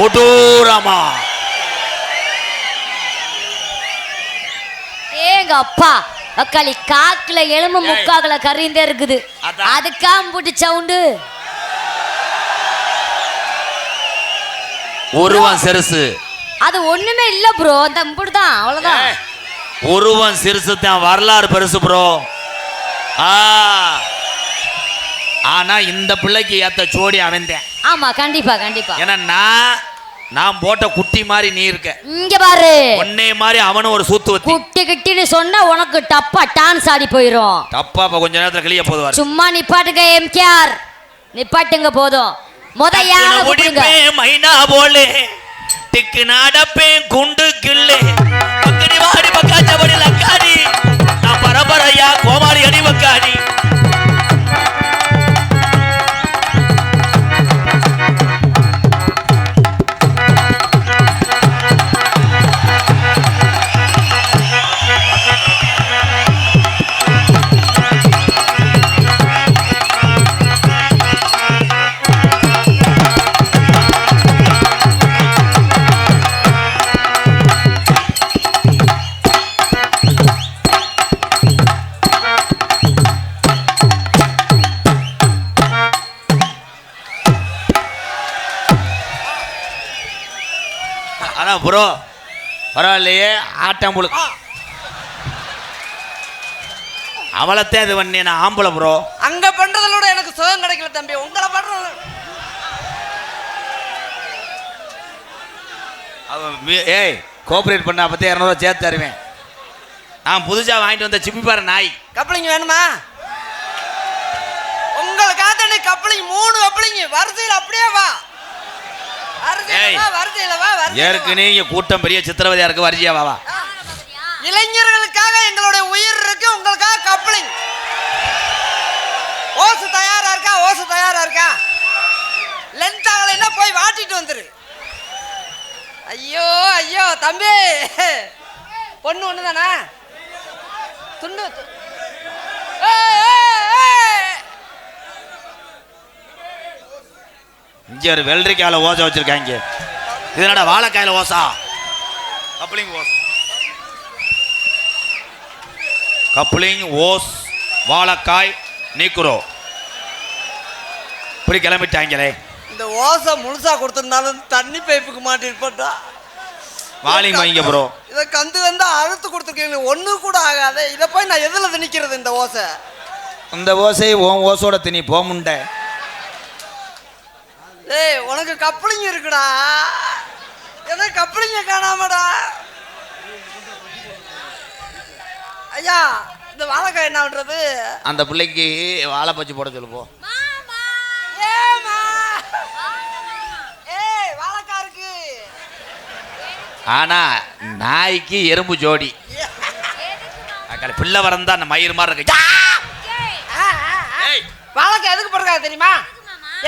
கொடூரமா. ஏங்க அப்பா அக்காளி காக்குல எலும்பு. முக்காக்குல கறிந்தே இருக்குது. அதுக்காம் போட்டு சவுண்டு. உருவம் சிறுசு. அது ஒண்ணுமே இல்ல ப்ரோ. அந்த தான் அவ்வளவுதான். உருவம் சிறுசு தான் வரலாறு பெருசு ப்ரோ. ஆ. ஆனா இந்த பிள்ளைக்கு ஏத்த ஜோடி அவன்தேன். ஆமா கண்டிப்பா கண்டிப்பா. ஏன்னா நான் நான் போட்ட குட்டி மாதிரி நீ இருக்க. இங்க பாரு. உன்னை மாதிரி அவனும் ஒரு சூத்து வத்தி. குட்டி கிட்டின்னு சொன்னா உனக்கு டப்பா டான்ஸ் ஆடி போயிரும். தப்பா இப்ப கொஞ்ச நேரத்துல கிளிய போதுவார். சும்மா நிப்பாட்டுங்க எம்கேஆர். நிப்பாட்டுங்க போதும். முத யார கூப்பிடுங்க. மைனா போலே. திக்கு நடப்பேன் குண்டு கிள்ளே ஆனா ப்ரோ பரவாயில்லையே ஆட்டம் முழு அவளைத்தான் இது பண்ணி நான் ஆம்பளை ப்ரோ அங்க பண்றதோட எனக்கு சுகம் கிடைக்கல தம்பி. உங்களை பண்றது. ஏய் கோஆப்ரேட் பண்ண பற்றி இரநூறுவா சேர்த்து தருவேன். நான் புதுசாக வாங்கிட்டு வந்த சிப்பி பாரு நாய். கப்பலிங்க வேணுமா? உங்களுக்காக நீ கப்பலிங்க மூணு கப்பலிங்க வரிசையில் அப்படியே வா வரிசையில ஏய். வா வரிசையில வா வரிசையில வா. ஏற்கனவே இங்கே கூட்டம் பெரிய சித்திரவதையா இருக்கு வரிசையா வா வா. இளைஞர்களுக்காக எங்களுடைய உயிர் இருக்கு உங்களுக்காக கப்பலிங். ஓசு தயாரா இருக்கா ஓசு தயாரா இருக்கா? லென்த் ஆகலைன்னா போய் வாட்டிட்டு வந்துரு. ஐயோ ஐயோ தம்பி. பொண்ணு ஒன்று தானே துண்ணு து- ஏய், ஏய், ஏய். இங்கே ஒரு வெள்ளரிக்காயில் ஓசை வச்சிருக்காங்க. இது என்னடா வாழைக்காயில் ஓசா? கப்ளிங் ஓஸ் கப்ளிங் ஓஸ் வாழைக்காய் நீக்குறோ. இப்படி கிளம்பிட்டாங்களே. இந்த ஓசை முழுசா கொடுத்திருந்தாலும் தண்ணி பைப்புக்கு மாட்டிருப்பட்டா வாலிங் வைங்க ப்ரோ. இதை கந்து வந்து அழுத்து கொடுத்துருக்கீங்க ஒண்ணு கூட ஆகாத. இதை போய் நான் எதுல திணிக்கிறது இந்த ஓசை? இந்த ஓசை உன் ஓசோட திணி போக டேய் உனக்கு கப்ளிங் இருக்குடா. எதை கப்ளிங்க காணாமடா. ஐயா இந்த வாழைக்காய் என்ன பண்றது? அந்த பிள்ளைக்கு வாழை பச்சி போட சொல்லு போ. ஏய் ஆனா நாய்க்கு எறும்பு ஜோடி. அக்கா பிள்ளை வரந்தா அந்த மயிர் மாதிரி இருக்கு. ஏய், வாழைக்காய் எதுக்கு போடுறாங்க தெரியுமா?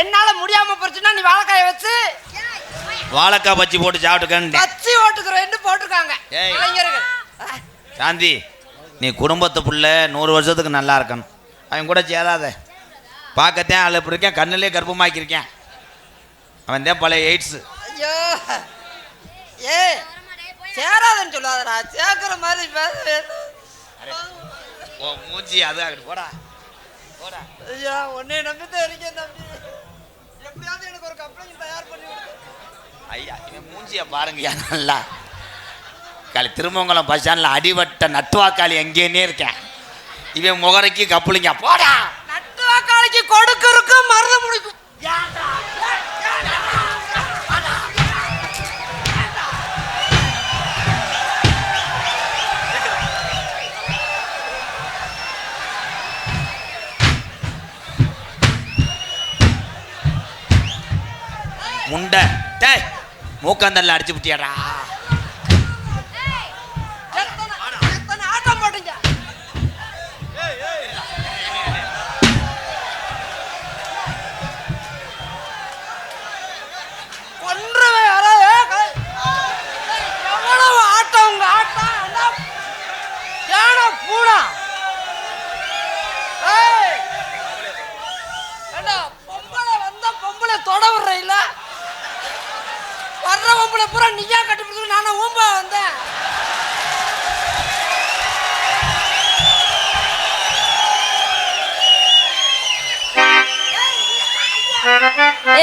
என்னால முடியாம போச்சுன்னா நீ வாழைக்காயை வச்சு வாழைக்காய் பச்சி போட்டு சாப்பிட்டுக்கன்னு. பச்சி ஓட்டுக்கிறேன்னு போட்டிருக்காங்க. இளைஞர்கள். சாந்தி நீ குடும்பத்து புள்ள நூறு வருஷத்துக்கு நல்லா இருக்கணும். அவன் கூட சேராத. பார்க்கத்தான் ஆள். இப்படி இருக்கேன். கண்ணிலே கர்ப்பமாக்கியிருக்கேன். அவன் தான் பழைய எய்ட்ஸு ஐயோ. ஏ சேராதுன்னு சொல்லாதடா. சேர்க்கிற மாதிரி மூஞ்சி அது போடா. போடா. ஐயா உன்னை நம்பி தான் இருக்கேன் தம்பி. எப்படியாவது எனக்கு ஒரு கம்ப்ளைண்ட் தயார் பண்ணி ஐயா இவன் மூஞ்சியை பாருங்கய்யா நல்லா. காலி திருமங்கலம் பஸ் ஸ்டாண்டில் அடிவட்ட நட்டுவாக்காளி எங்கேன்னே இருக்கேன். இவன் முகரைக்கு கப்புளிங்க போடா. முண்டை. டே மூக்காந்தல்ல அடிச்சு விட்டியாடா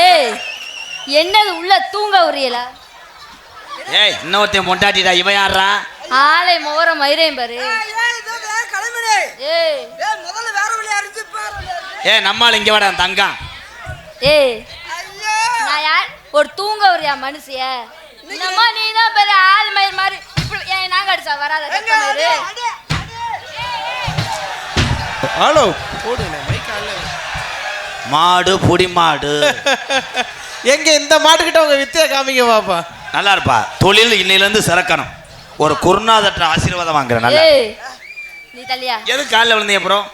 ஏய் என்னது உள்ள தூங்க உரியல? ஏய் இன்னொருத்தையும் பொண்டாட்டிடா இவன் யாரா ஆளை மோர மயிரையும் பாரு. ஏய் ஏ முதல்ல வேற வழியா இருந்து பாரு ஏய் நம்மால் இங்கே வாடா தங்கம் ஏய் ஐயோ. நான் யார்? ஒரு தூங்க உரியா மனுஷிய? என்னமோ நீ தான் பெரிய ஆள் மயிர் மாதிரி. இப்படி ஏன் நாங்க அடிச்சா வராத. ஹலோ. போடுங்க மாடு புடி மாடு. எங்க இந்த மாட்டுக்கிட்ட உங்க வித்தியா காமிங்க பாப்பா. நல்லா இருப்பா தொழில் இன்னையிலேருந்து சிறக்கணும். ஒரு குருநாதற்ற ஆசீர்வாதம் வாங்குறேன் நல்லா. ஏய் நீ தள்ளியா? எது காலில் விழுந்தீங்க அப்புறம்?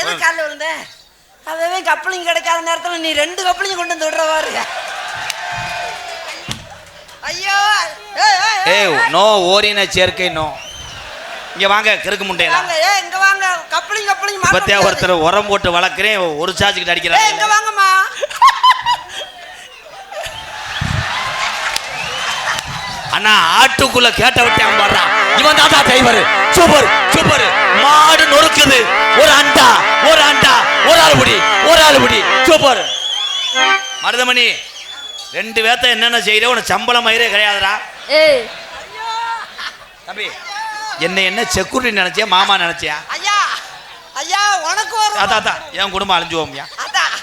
எது காலில் விழுந்தேன் அதவே கப்பலிங் கிடைக்காத நேரத்தில் நீ ரெண்டு கப்பலிங் கொண்டு வந்து விடுறவாரு ஐயோ ஏய், ஏய், ஏய், ஏய் நோ ஓரின சேர்க்கை நோ. இங்க வாங்க கிறுக்கு முண்டையெல்லாம் கப்பலிங் மாத்த இப்பத்தே. ஒருத்தர் உரம் போட்டு வளர்க்குறேன் ஒரு சார்ஜுக்கிட்ட ஏய் இங்க அடிக்கிறாங்க வாங்கம்மா. அண்ணா ஆட்டுக்குள்ள கேட்ட விட்டு அம்பாடுறான் இவன் தாத்தா டிரைவர். Super super. மாடு நொறுக்குது. ஒரு அண்டா ஒரு அண்டா ஒரு ஆள் புடி ஒரு ஆள் புடி சூப்பர். மருதமணி ரெண்டு பேர்த்த என்னென்ன செய்யற உனக்கு சம்பளம் மயிரே கிடையாதுடா. ஏய். தம்பி என்ன என்ன செக்யூரிட்டி நினைச்சியா மாமா நினைச்சியா? ஐயா உனக்கு ஒரு அதான் அதான். என் குடும்பம் அழிஞ்சுவோம்யா. அதான்.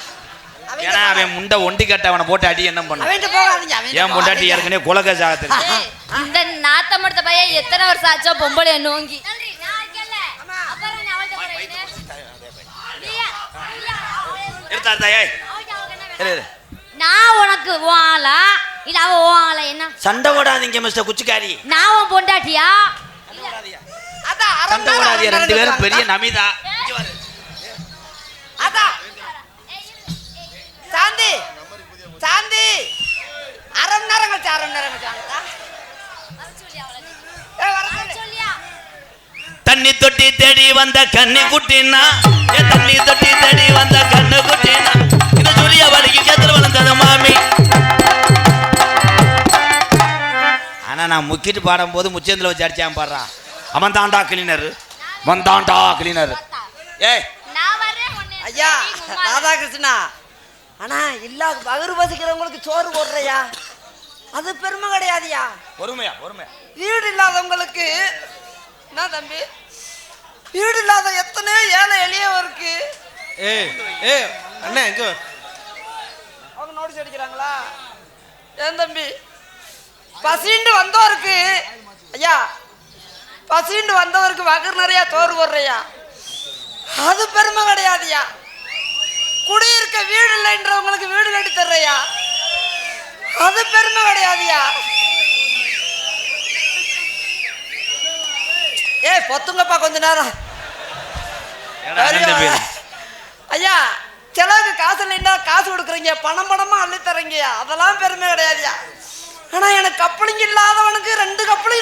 ஏன்னா அவன் முண்டை ஒண்டிக்கட்ட அவனை போட்டு அடி என்ன பண்ண அவன்கிட்ட போகாதீங்க அவன்கிட்ட ஏன் பொண்டாட்டி. ஏற்கனவே குலக ஜாகத்துக்கு இந்த நாத்தம் எடுத்த பையன் எத்தனை வருஷம் ஆச்சோ பொம்பளை நோங்கி. எடுத்தாருதா ஏய். இரு, இரு. நான் உனக்கு உன் ஆளா? இல்ல அவ ஆளா என்ன? சண்டை போடாதீங்க மிஸ்டர் குச்சிக்காரி. நான் உன் பொண்டாட்டியா? சண்டை அரை ரெண்டு பேரும் பெரிய. நமிதா. சாந்தி. சாந்தி. அரை மணி நேரம் கழிச்சு அரை மணி நேரம் கழிச்சு. தண்ணி தொட்டி தேடி வந்த கண்ணி குட்டினா. தண்ணி தொட்டி தேடி வந்த கண்ணு குட்டினா. இந்த ஜூலிய வலிக்கு கேத்துல வளர்ந்தது மாமி. ஆனா நான் முக்கிட்டு பாடும்போது முச்சந்தில வச்சு அடிச்சான் பாடுறான் அவன் தாண்டா கிளீனர் வந்தாண்டா கிளீனர் ஏய். ஐயா ராதாகிருஷ்ணா அண்ணா இல்ல பகிர் வசிக்கிறவங்களுக்கு சோறு போடுறையா? அது பெருமை கிடையாதுயா? பொறுமையா பொறுமையா. வீடு இல்லாதவங்களுக்கு என்ன தம்பி? வீடு இல்லாத எத்தனையோ ஏழை எளியவருக்கு ஏய் ஏய் அண்ணா எங்க அவங்க நோட்டீஸ் அடிக்கிறாங்களா? ஏன் தம்பி? பசிண்டு வந்தவருக்கு ஐயா பசிண்டு வந்தவருக்கு வகர் நிறைய தோறு போடுறையா? அது பெருமை கிடையாதுயா? குடியிருக்க வீடு இல்லைன்றவங்களுக்கு வீடு கட்டி தர்றையா? அது பெருமை கிடையாதுயா? ஏய் பொத்துங்கப்பா கொஞ்ச நேரம். ஐயா செலவுக்கு காசு இல்லைன்னா காசு கொடுக்குறீங்க பணம் பணமா அள்ளி தரீங்கய்யா அதெல்லாம் பெருமை கிடையாதுயா? ஆனா எனக்கு கப்பலிங்க இல்லாதவனுக்கு ரெண்டு கப்பலையும்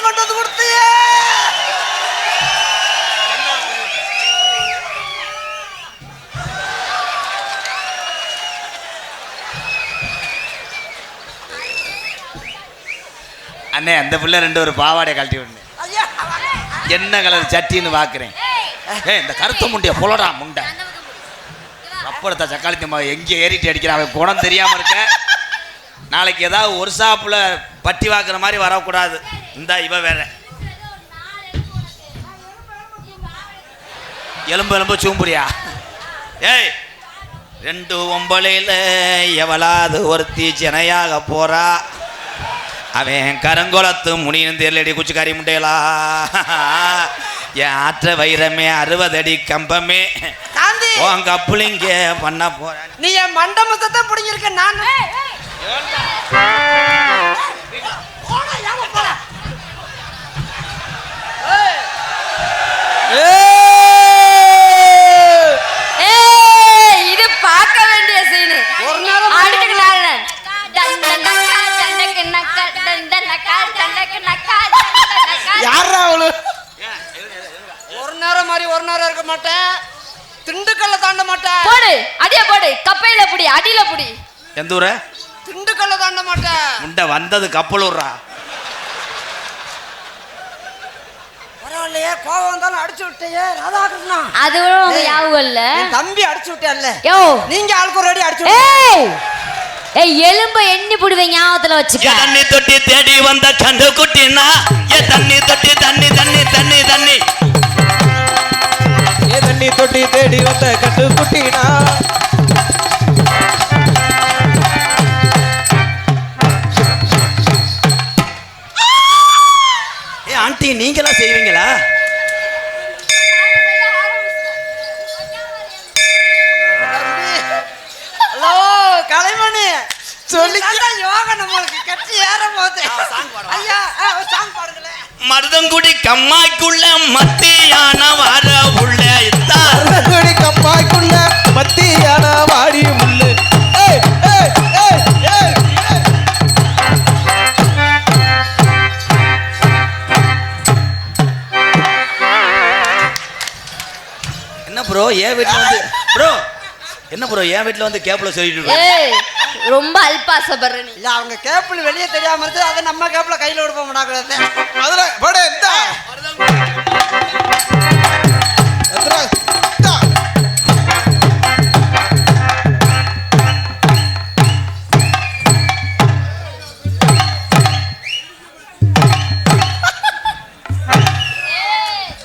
அண்ணே அந்த பிள்ளை ரெண்டு ஒரு பாவாடை கழட்டி ஐயா. என்ன கலர் சட்டின்னு பாக்குறேன். ஏய் இந்த கருத்து முண்டைய புலடா முண்டை. அப்படத்த சக்காளி மக எங்கே ஏறிட்டு அடிக்கிறான்? அவன் குணம் தெரியாம இருக்க. நாளைக்கு ஏதாவது ஒரு சாப்புல பட்டி வாக்குற மாதிரி வரக்கூடாது. இந்த இவ வேற. எலும்பு எலும்பு சூம்புறியா ஏய் ரெண்டு ஒம்பளையில் எவளாவது ஒருத்தி சென்னையாக போறா? அவன் கருங்குளத்து முனியும் தெரியலடி குச்சிக்காரி முண்டையலா என் ஆற்ற வைரமே அறுபது அடி கம்பமே உன் கப்புளிங்க பண்ண போறேன். நீ என் மண்டபத்தை தான் பிடிங்கிருக்க நான் இது பார்க்க வேண்டிய சீனு மாட்டேன் போடு அடிய போடு கப்பையில புடி அடியில புடி. எந்த ஊரு? திண்டுக்கல் கல்ல தாண்ட மாட்டேன் முண்டை வந்தது கப்பல் விட்றா பரவாயில்லையே கோவம் வந்தாலும் அடிச்சு விட்டையே ராதாகிருஷ்ணா. அது கூட உங்க ஞாபகம் இல்ல. என் தம்பி அடிச்சு விட்டேன்ல. யோ. நீங்க ஆளுக்கு ஒரு அடி அடிச்சு. ஏய் ஏய் எலும்ப எண்ணி புடுவேன் ஞாபகத்துல வச்சுக்க. தண்ணி தொட்டி தேடி வந்த கண்டு குட்டினா ஏ தண்ணி தொட்டி தண்ணி தண்ணி தண்ணி தண்ணி. தொட்டி தேடி வந்த கட்டுக்குட்டி. மருதங்குடி கம்மாய்க்குள்ள மத்தியான வர உள்ள அறகுடி கம்மாய்க்குள்ள மத்தியான வாடி முள்ளு ஏய், ஏய், ஏய், ஏய், ஏய். என்ன ப்ரோ என் வீட்டுல வந்து ப்ரோ என்ன ப்ரோ என் வீட்டுல வந்து கேப்ல சொல்லிட்டு இருக்க? ரொம்ப அல்பாசப்படுற நீ இல்ல அவங்க கேப்பிள் வெளியே தெரியாம இருந்து அதை நம்ம கேப்ல கையில விடுப்போம் கூடாது அதுல போடு, இந்தா.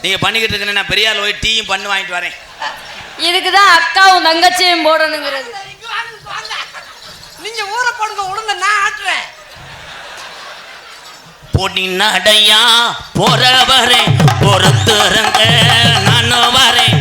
நீங்க பண்ணிக்கிட்டு இருக்கேன் நான் பெரிய ஆள் போய் டீயும் பண்ணு வாங்கிட்டு வரேன். இதுக்குதான் அக்காவும் தங்கச்சியும் போடணுங்கிறது. நீங்க ஊரை போடுங்க உளுந்த நான் ஆட்டுறேன் பொடி நடையா போறவரே வரேன் பொறுத்துறங்க நானும் வரேன்.